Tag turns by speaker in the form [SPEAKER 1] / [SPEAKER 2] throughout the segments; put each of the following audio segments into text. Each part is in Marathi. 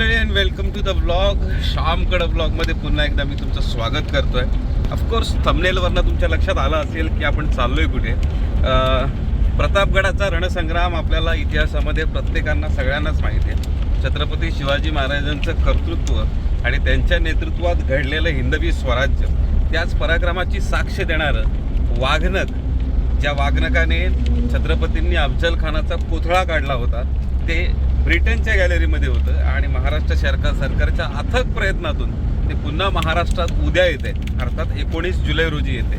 [SPEAKER 1] मंडळी and welcome to the blog श्यामकड ब्लॉगमध्ये पुन्हा एकदा मी तुमचं स्वागत करतो आहे ऑफकोर्स थमनेलवरनं तुमच्या लक्षात आलं असेल की आपण चाललो आहे कुठे प्रतापगडाचा रणसंग्राम आपल्याला इतिहासामध्ये प्रत्येकांना सगळ्यांनाच माहिती आहे. छत्रपती शिवाजी महाराजांचं कर्तृत्व आणि त्यांच्या नेतृत्वात घडलेलं हिंदवी स्वराज्य त्याच पराक्रमाची साक्ष देणारं वाघनक ज्या वाघनकाने छत्रपतींनी अफजल खानाचा पुतळा काढला होता ते ब्रिटनच्या गॅलरीमध्ये होतं आणि महाराष्ट्र सरकार सरकारच्या अथक प्रयत्नातून ते पुन्हा महाराष्ट्रात उद्या येते. अर्थात एकोणीस जुलै रोजी येते.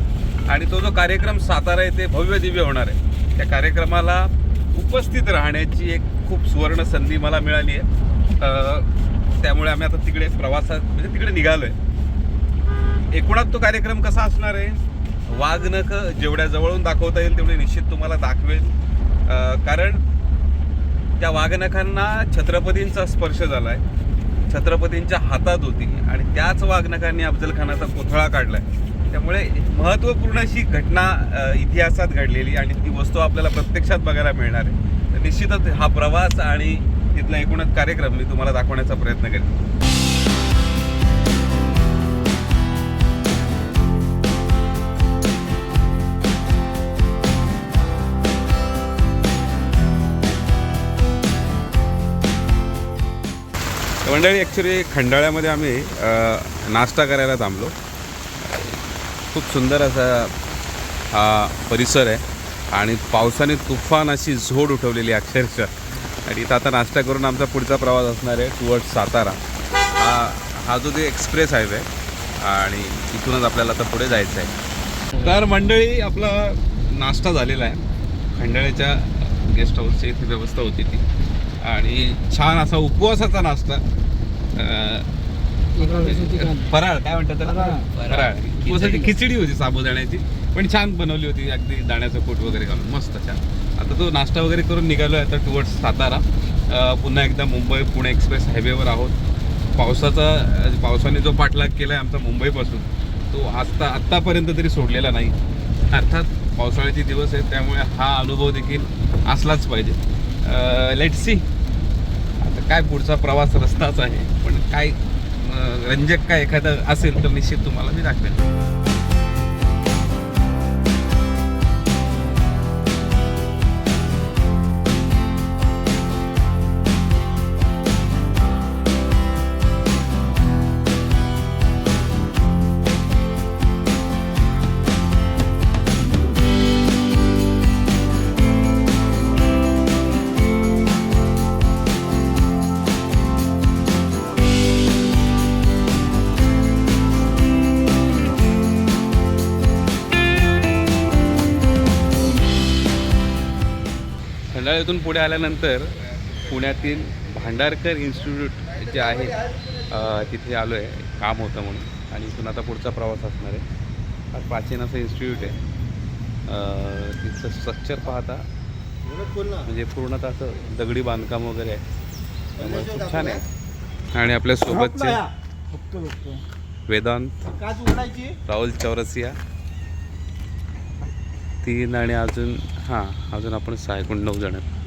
[SPEAKER 1] आणि तो जो कार्यक्रम सातारा येथे भव्य दिव्य होणार आहे त्या कार्यक्रमाला उपस्थित राहण्याची एक खूप सुवर्ण संधी मला मिळाली आहे. त्यामुळे आम्ही आता तिकडे प्रवासात म्हणजे तिकडे निघालो आहे एकूणात तो कार्यक्रम कसा असणार आहे? वाघनख जेवढ्या जवळून दाखवता येईल तेवढे निश्चित तुम्हाला दाखवेल. कारण त्या वाघनखांना छत्रपतींचा स्पर्श झालाय. छत्रपतींच्या हातात होती आणि त्याच वाघनखांनी अफजल खानाचा काढला काढलाय. त्यामुळे महत्त्वपूर्ण अशी घटना इतिहासात घडलेली आणि ती वस्तू आपल्याला प्रत्यक्षात बघायला मिळणार आहे. तर निश्चितच हा प्रवास आणि तिथला एकूणच कार्यक्रम मी तुम्हाला दाखवण्याचा प्रयत्न करेन. मंडळी ॲक्च्युली खंडाळ्यामध्ये आम्ही नाश्ता करायला थांबलो. खूप सुंदर असा हा परिसर आहे आणि पावसाने तुफान अशी झोड उठवलेली आहे अक्षरशः. आणि इथं आता नाश्ता करून आमचा पुढचा प्रवास असणार आहे टुवर्ड सातारा. हा हा जो ते एक्सप्रेस हायवे आणि इथूनच आपल्याला आता पुढे जायचं आहे. तर मंडळी आपला नाश्ता झालेला आहे. खंडाळ्याच्या गेस्ट हाऊसची व्यवस्था होती ती. आणि छान असा उपवासाचा नाश्ता. फराळ काय म्हणतात त्याला? फराळ. खिचडी होती साबुदाण्याची. पण छान बनवली होती अगदी दाण्याचं पोट वगैरे घालून. मस्त छान. आता तो नाश्ता वगैरे करून निघालो आहे आता टुवर्ड्स सातारा. अं, पुन्हा एकदा मुंबई पुणे एक्सप्रेस हायवेवर आहोत. पावसाचा अं, पावसाने जो पाठलाग केला आहे आमचा मुंबईपासून तो आत्ता आत्तापर्यंत तरी सोडलेला नाही. अर्थात पावसाळ्याचे दिवस आहेत त्यामुळे हा अनुभव देखील असलाच पाहिजे. लेट सी आता काय पुढचा प्रवास रस्ताच आहे. काय रंजक काय एखादं असेल तर निश्चित तुम्हाला मी दाखवेन. खंडाळ्यातून पुढे आल्यानंतर पुण्यातील भांडारकर इन्स्टिट्यूट जे आहे तिथे आलो आहे काम होतं म्हणून. आणि इथून आता पुढचा प्रवास असणार आहे. फार प्राचीन असं इन्स्टिट्यूट आहे. अ, तिथलं स्ट्रक्चर पाहता म्हणजे पूर्णतः असं दगडी बांधकाम वगैरे आहे. त्यामुळे खूप छान आहे. आणि आपल्या सोबतचे वेदांत राहुल चौरसिया तीन आणि अजून हां अजून आपण सहा एकूण नऊ जण आहेत.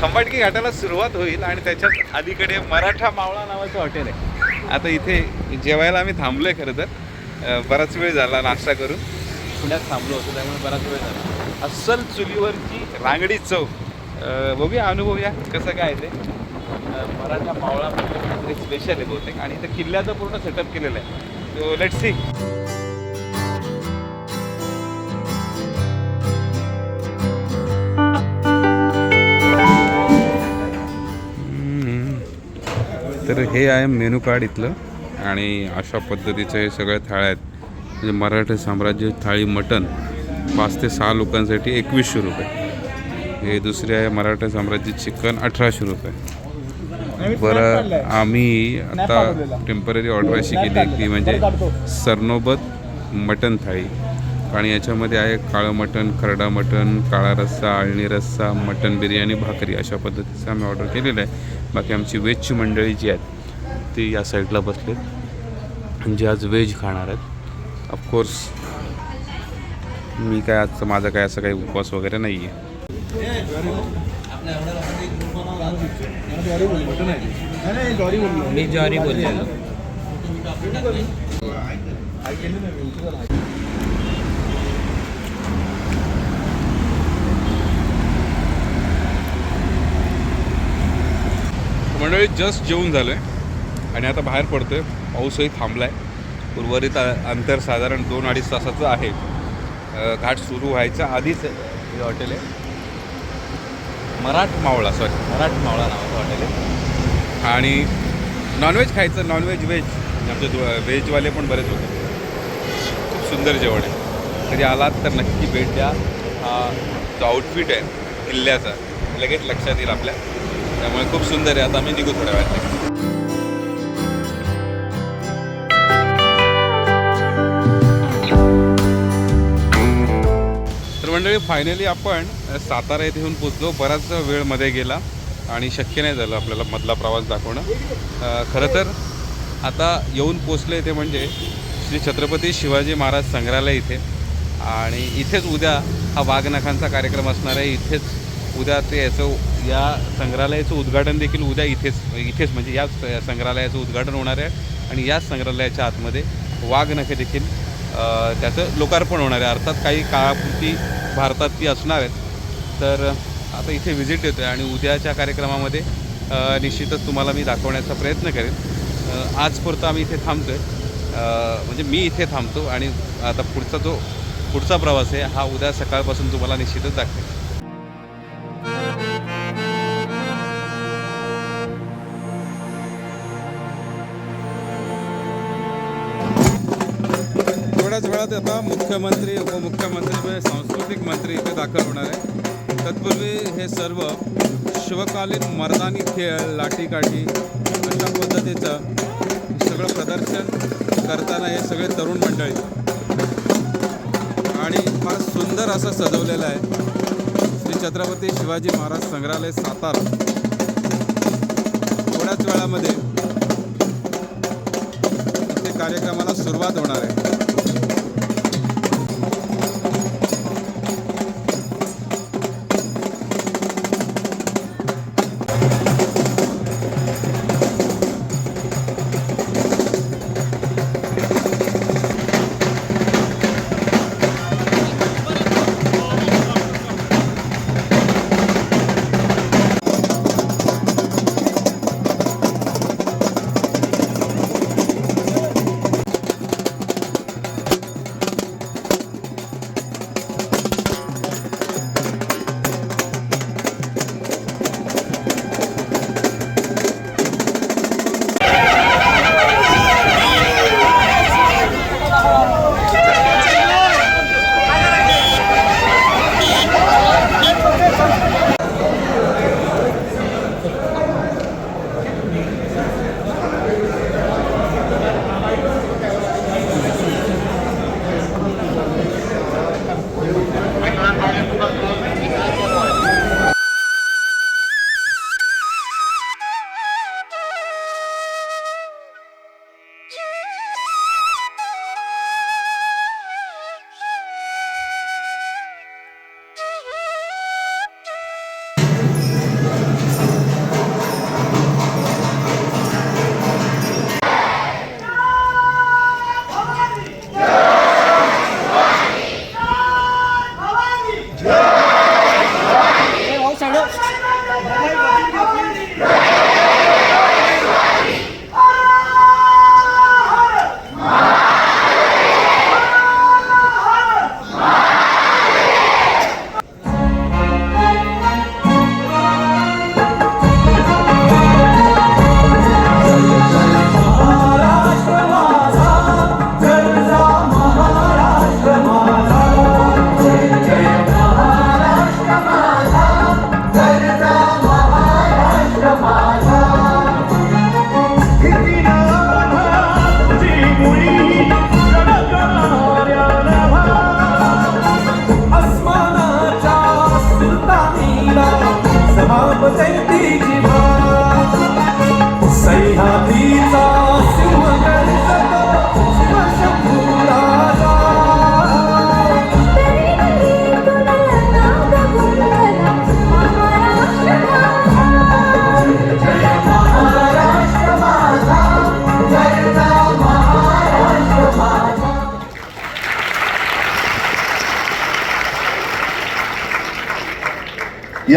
[SPEAKER 1] खंबाटकी घाटाला सुरुवात होईल आणि त्याच्यात अलीकडे मराठा मावळा नावाचं हॉटेल आहे. आता इथे जेवायला आम्ही थांबलोय खरं तर. बराच वेळ झाला नाश्ता करून. पुण्यात थांबलो होतो त्यामुळे बराच वेळ झाला. अस्सल चुलीवरची रांगडी चव. बघूया अनुभवूया कसं काय ते. मराठा मावळा म्हणजे स्पेशल आहे बहुतेक. आणि इथं किल्ल्याचं पूर्ण सेटअप केलेलं आहे. तो लेट सी तर हे आहे मेनू कार्ड इथलं. आणि अशा पद्धतीचं हे सगळ्या थाळ्या आहेत. म्हणजे मराठा साम्राज्य थाळी मटण. पाच ते सहा लोकांसाठी एकवीसशे रुपये. हे दुसरे आहे मराठा साम्राज्य चिकन अठराशे रुपये. बरं आम्ही आता टेंपररी ऑर्डर अशी केली आहे की म्हणजे सरनोबत मटण थाळी. आणि याच्यामध्ये आहे काळं मटण खरडा मटण काळा रस्सा आळणी रस्सा मटण बिर्याणी भाकरी अशा पद्धतीचं आम्ही ऑर्डर केलेलं आहे. बाकी आमची वेजची मंडळी जी आहेत ती या साईडला बसलेत. जे आज व्हेज खाणार आहेत ऑफकोर्स मी काय आज माझा काय असं काही उपवास वगैरे नाही आहे
[SPEAKER 2] मी ज्वारी बोललेलो
[SPEAKER 1] मंडळी जस्ट जेवून झालं आहे आणि आता बाहेर पडतो आहे पाऊसही थांबला आहे उर्वरित अंतर साधारण दोन अडीच तासाचं आहे. घाट सुरू व्हायच्या आधीच हे हॉटेल आहे. मराठ मावळा सॉरी मराठ मावळा नावाचं हॉटेल आहे. आणि नॉनव्हेज खायचं नॉनव्हेज व्हेज आमचे व्हेजवाले पण बरेच होते. खूप सुंदर जेवण आहे. कधी आलात तर नक्की भेट द्या. हा जो आउटफिट आहे किल्ल्याचा लगेच लक्षात येईल आपल्या. त्यामुळे खूप सुंदर आहे. आता आम्ही निघू थोड्या वेळात मंडळी फायनली आपण सातारा येथे येऊन पोचलो बराच वेळमध्ये गेला आणि शक्य नाही झालं आपल्याला मधला प्रवास दाखवणं. खरं तर आता येऊन पोचले ते म्हणजे श्री छत्रपती शिवाजी महाराज संग्रहालय इथे. आणि इथेच उद्या हा वाघनखांचा कार्यक्रम असणार आहे. इथेच उद्या ते याचं या संग्रहालयाचं उद्घाटन देखील उद्या इथेच इथेच म्हणजे याच संग्रहालयाचं उद्घाटन होणार आहे. आणि याच संग्रहालयाच्या आतमध्ये वाघनखे देखील त्याचं लोकार्पण होणार आहे. अर्थात काही काळापुरती भारतात ती असणार आहेत. तर आता इथे व्हिजिट येतो आहे आणि उद्याच्या कार्यक्रमामध्ये निश्चितच तुम्हाला मी दाखवण्याचा प्रयत्न करेन. आजपुरतं आजपुरता आम्ही इथे थांबतो आहे म्हणजे मी इथे थांबतो आणि आता पुढचा जो पुढचा प्रवास आहे हा उद्या सकाळपासून तुम्हाला निश्चितच दाखवेल थोड्याच आता मुख्यमंत्री उपमुख्यमंत्री म्हणजे सांस्कृतिक मंत्री इथे दाखल होणार आहे तत्पूर्वी हे सर्व शिवकालीन मर्दानी खेळ लाठीकाठी अशा पद्धतीचं सगळं प्रदर्शन करताना हे सगळे तरुण मंडळी. आणि फार सुंदर असं सजवलेलं आहे. श्री छत्रपती शिवाजी महाराज संग्रहालय सातारा. थोड्याच वेळामध्ये कार्यक्रमाला सुरुवात होणार आहे.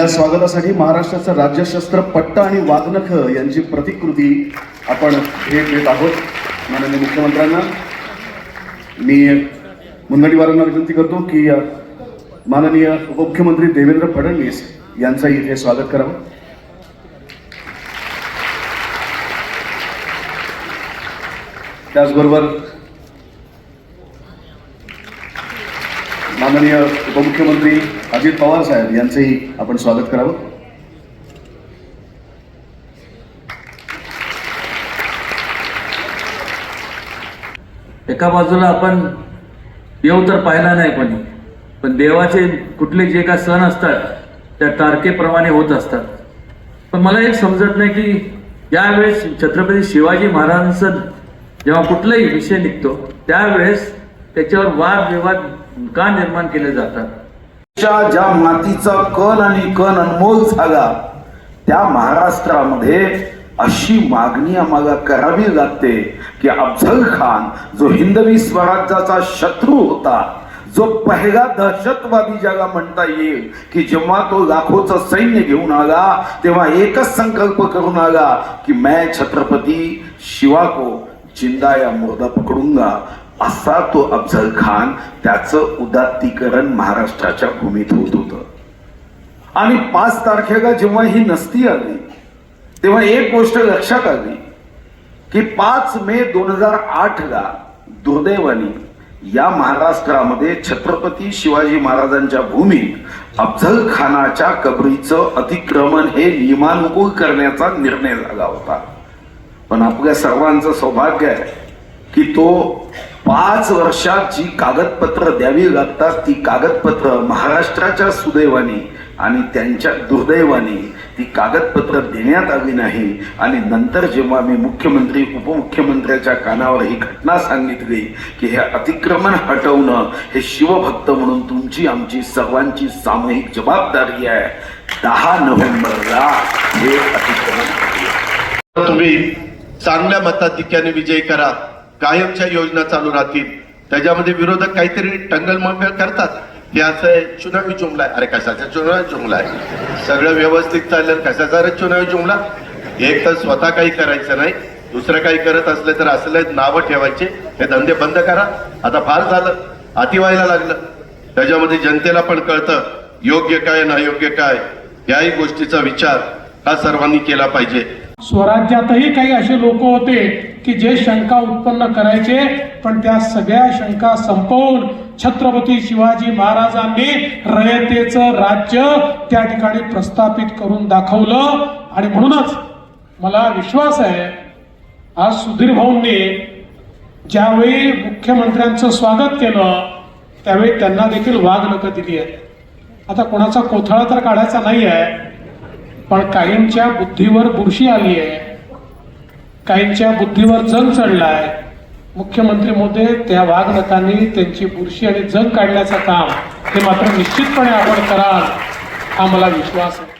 [SPEAKER 3] या स्वागतासाठी महाराष्ट्राचं राज्यशस्त्र पट्टा आणि वाघनख यांची प्रतिकृती आपण भेट देत आहोत. माननीय मुख्यमंत्र्यांना. मी मुनगंटीवारांना विनंती करतो की माननीय उपमुख्यमंत्री देवेंद्र फडणवीस यांचं इथे स्वागत करावं. त्याचबरोबर माननीय उपमुख्यमंत्री अजित पवार साहेब यांचंही आपण स्वागत करावं.
[SPEAKER 4] एका बाजूला आपण देव तर पाहिला नाही कोणी पण देवाचे कुठले जे का सण असतात त्या तारखेप्रमाणे होत असतात. पण मला एक समजत नाही की ज्यावेळेस छत्रपती शिवाजी महाराजांचं जेव्हा कुठलाही विषय निघतो त्यावेळेस त्याच्यावर वादविवाद का निर्माण केले जातात?
[SPEAKER 5] ज्या मातीचा कण आणि कण अनमोल झाला त्या महाराष्ट्रामध्ये अशी मागणी आम्हाला करावी लागते की अफझल खान जो हिंदवी स्वराज्याचा शत्रू होता जो पहिला दहशतवादी ज्याला म्हणता येईल की जेव्हा तो लाखोचं सैन्य घेऊन आला तेव्हा एकच संकल्प करून आला की मैं छत्रपती शिवा को जिंदा या मुर्दा पकडूंगा असा तो अफजल खान त्याचं उदात्तीकरण महाराष्ट्राच्या भूमीत होत होतं. आणि पाच तारखेला जेव्हा ही नसती आली तेव्हा एक गोष्ट लक्षात आली की पाच मे दोन हजार आठ ला दुर्दैवानी या महाराष्ट्रामध्ये छत्रपती शिवाजी महाराजांच्या भूमीत अफझल खानाच्या कबरीचं अतिक्रमण हे नियमानुकूल करण्याचा निर्णय झाला होता. पण आपल्या सर्वांचं सौभाग्य आहे की तो पाच वर्षात जी कागदपत्र द्यावी लागतात ती कागदपत्र महाराष्ट्राच्या सुदैवाने आणि त्यांच्या दुर्दैवाने ती कागदपत्र देण्यात आली नाही. आणि नंतर जेव्हा मी मुख्यमंत्री उपमुख्यमंत्र्याच्या कानावर ही घटना सांगितली की हे अतिक्रमण हटवणं हे शिवभक्त म्हणून तुमची आमची सर्वांची सामूहिक जबाबदारी आहे. दहा नोव्हेंबरला हे अतिक्रमण
[SPEAKER 6] तुम्ही चांगल्या मताधिक्याने विजय करा. कायमच्या योजना चालू राहतील. त्याच्यामध्ये विरोधक काहीतरी टंगलमंगल करतात. हे असं आहे, चुनावी जुमला आहे. अरे कशाचा चुनावी जुमला आहे? सगळं व्यवस्थित चाललं कशाचा रे चुनावी जुमला? एक तर स्वतः काही करायचं नाही. दुसरं काही करत असलं तर असले नावं ठेवायचे. हे धंदे बंद करा. आता फार झालं. अति व्हायला लागलं. त्याच्यामध्ये जनतेला पण कळतं योग्य काय ना योग्य काय? याही गोष्टीचा विचार हा सर्वांनी केला पाहिजे?
[SPEAKER 7] स्वराज्यातही काही असे लोक होते की जे शंका उत्पन्न करायचे पण त्या सगळ्या शंका संपवून छत्रपती शिवाजी महाराजांनी रयतेचं राज्य त्या ठिकाणी प्रस्थापित करून दाखवलं. आणि म्हणूनच मला विश्वास आहे आज सुधीर भाऊंनी ज्यावेळी मुख्यमंत्र्यांचं स्वागत केलं त्यावेळी त्यांना देखील वाघ नकं दिली आहे आता कोणाचा कोथळा तर काढायचा नाही आहे पण काहींच्या बुद्धीवर बुरशी आली आहे. काहींच्या बुद्धीवर जंग चढलाय. मुख्यमंत्री मोदी त्या वाघनकांनी त्यांची बुरशी आणि जंग काढण्याचं काम हे मात्र निश्चितपणे आपण कराल हा मला विश्वास आहे.